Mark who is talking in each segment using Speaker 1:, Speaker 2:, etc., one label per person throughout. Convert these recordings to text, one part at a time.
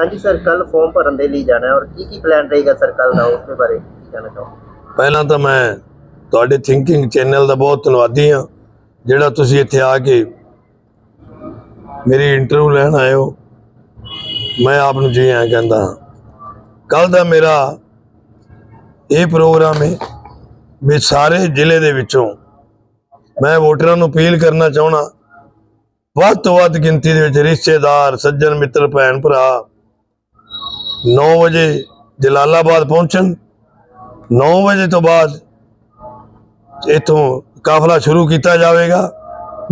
Speaker 1: ਹਾਂਜੀ ਸਰ ਕੱਲ ਫਾਰਮ ਭਰਨ ਦੇ ਲਈ ਜਾਣਾ ਹੈ ਔਰ ਕੀ ਕੀ ਪਲਾਨ ਰਹੇਗਾ ਸਰ ਕੱਲ ਦਾ ਉਸ ਦੇ ਬਾਰੇ ਕੀ ਜਾਣਨਾ ਚਾਹੋ
Speaker 2: ਪਹਿਲਾਂ ਤਾਂ ਮੈਂ ਤੁਹਾਡੇ ਥਿੰਕਿੰਗ ਚੈਨਲ ਦਾ ਬਹੁਤ ਧੰਨਵਾਦੀ ਹਾਂ, ਜਿਹੜਾ ਤੁਸੀਂ ਇੱਥੇ ਆ ਕੇ ਮੇਰੀ ਇੰਟਰਵਿਊ ਲੈਣ ਆਏ ਹੋ। ਮੈਂ ਆਪ ਨੂੰ ਜੀ ਆਇਆਂ ਕਹਿੰਦਾ ਕੱਲ ਦਾ ਮੇਰਾ ਇਹ ਪ੍ਰੋਗਰਾਮ ਹੈ ਵੀ ਸਾਰੇ ਜ਼ਿਲ੍ਹੇ ਦੇ ਵਿੱਚੋਂ ਮੈਂ ਵੋਟਰਾਂ ਨੂੰ ਅਪੀਲ ਕਰਨਾ ਚਾਹਣਾ ਵੱਧ ਤੋਂ ਵੱਧ ਗਿਣਤੀ ਦੇ ਵਿੱਚ ਰਿਸ਼ਤੇਦਾਰ, ਸੱਜਣ, ਮਿੱਤਰ, ਭੈਣ, ਭਰਾ 9 ਵਜੇ ਜਲਾਲਾਬਾਦ ਪਹੁੰਚਣ 9 ਵਜੇ ਤੋਂ ਬਾਅਦ ਇਥੋਂ ਕਾਫਲਾ ਸ਼ੁਰੂ ਕੀਤਾ ਜਾਵੇਗਾ,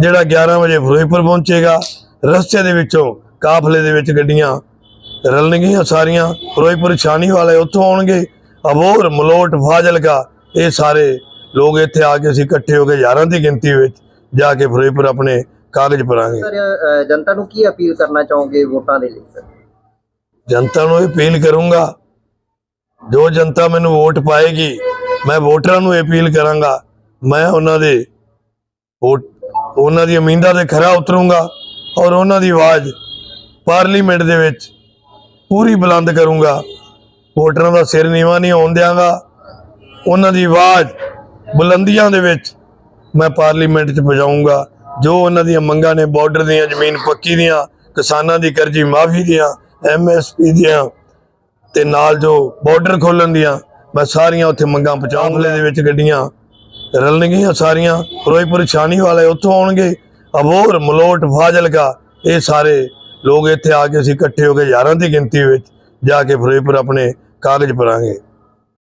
Speaker 2: ਜਿਹੜਾ 11 ਵਜੇ ਫਿਰੋਜ਼ਪੁਰ ਪਹੁੰਚੇਗਾ। ਰਸਤੇ ਦੇ ਵਿੱਚੋਂ ਕਾਫਲੇ ਦੇ ਵਿੱਚ ਗੱਡੀਆਂ ਰਲਣਗੀਆਂ ਸਾਰੀਆਂ। ਫਿਰੋਜ਼ਪੁਰ ਛਾਣੀ ਵਾਲੇ ਉੱਥੋਂ ਆਉਣਗੇ। ਅਬੋਰ ਮਲੋਟ, ਫਾਜ਼ਿਲਕਾ, ਇਹ ਸਾਰੇ ਲੋਕ ਇੱਥੇ ਆ ਕੇ ਅਸੀਂ ਇਕੱਠੇ ਹੋ ਕੇ ਯਾਰਾਂ ਦੀ ਗਿਣਤੀ ਵਿੱਚ ਜਾ ਕੇ ਫਿਰੋਜ਼ਪੁਰ ਆਪਣੇ ਕਾਗਜ਼ ਭਰਾਂਗੇ।
Speaker 1: ਸਰ ਜਨਤਾ ਨੂੰ ਕੀ ਅਪੀਲ ਕਰਨਾ ਚਾਹੋਗੇ ਵੋਟਾਂ ਦੇ ਲਈ?
Speaker 2: ਜਨਤਾ ਨੂੰ ਇਹ ਅਪੀਲ ਕਰੂੰਗਾ, ਜੋ ਜਨਤਾ ਮੈਨੂੰ ਵੋਟ ਪਾਏਗੀ, ਮੈਂ ਵੋਟਰਾਂ ਨੂੰ ਇਹ ਅਪੀਲ ਕਰਾਂਗਾ, ਮੈਂ ਉਹਨਾਂ ਦੇ ਵੋਟ, ਉਹਨਾਂ ਦੀ ਉਮੀਦਾਂ ਤੇ ਖਰਾ ਉਤਰੂੰਗਾ ਔਰ ਉਹਨਾਂ ਦੀ ਆਵਾਜ਼ ਪਾਰਲੀਮੈਂਟ ਦੇ ਵਿੱਚ ਪੂਰੀ ਬੁਲੰਦ ਕਰੂੰਗਾ। ਵੋਟਰਾਂ ਦਾ ਸਿਰ ਨੀਵਾ ਨਹੀਂ ਹੋਣ ਦਿਆਂਗਾ, ਉਹਨਾਂ ਦੀ ਆਵਾਜ਼ ਬੁਲੰਦੀਆਂ ਦੇ ਵਿੱਚ ਮੈਂ ਪਾਰਲੀਮੈਂਟ 'ਚ ਪਹੁੰਚਾਊਂਗਾ ਜੋ ਉਹਨਾਂ ਦੀਆਂ ਮੰਗਾਂ ਨੇ ਬਾਰਡਰ ਦੀਆਂ, ਜ਼ਮੀਨ ਪੱਕੀ ਦੀਆਂ, ਕਿਸਾਨਾਂ ਦੀ ਕਰਜ਼ੀ ਮਾਫੀ ਦੀਆਂ ਐਮਐਸਪੀ ਦੀਆਂ ਤੇ ਨਾਲ ਜੋ ਬਾਰਡਰ ਖੋਲਣ ਦੀਆਂ, ਮੈਂ ਸਾਰੀਆਂ ਉੱਥੇ ਮੰਗਾਂ ਪਹੁੰਚਾਉਣ ਦੇ ਵਿੱਚ ਗੱਡੀਆਂ ਰਲਣਗੀਆਂ ਸਾਰੀਆਂ। ਫਿਰੋਜ਼ਪੁਰ ਛਾਣੀ ਵਾਲੇ ਉੱਥੋਂ ਆਉਣਗੇ। ਅਬੋਰ ਮਲੋਟ, ਫਾਜ਼ਿਲਕਾ, ਇਹ ਸਾਰੇ ਲੋਕ ਇੱਥੇ ਆ ਕੇ ਅਸੀਂ ਇਕੱਠੇ ਹੋ ਕੇ ਹਜ਼ਾਰਾਂ ਦੀ ਗਿਣਤੀ ਵਿੱਚ ਜਾ ਕੇ ਫਿਰੋਜ਼ਪੁਰ ਆਪਣੇ ਕਾਗਜ਼ ਭਰਾਂਗੇ।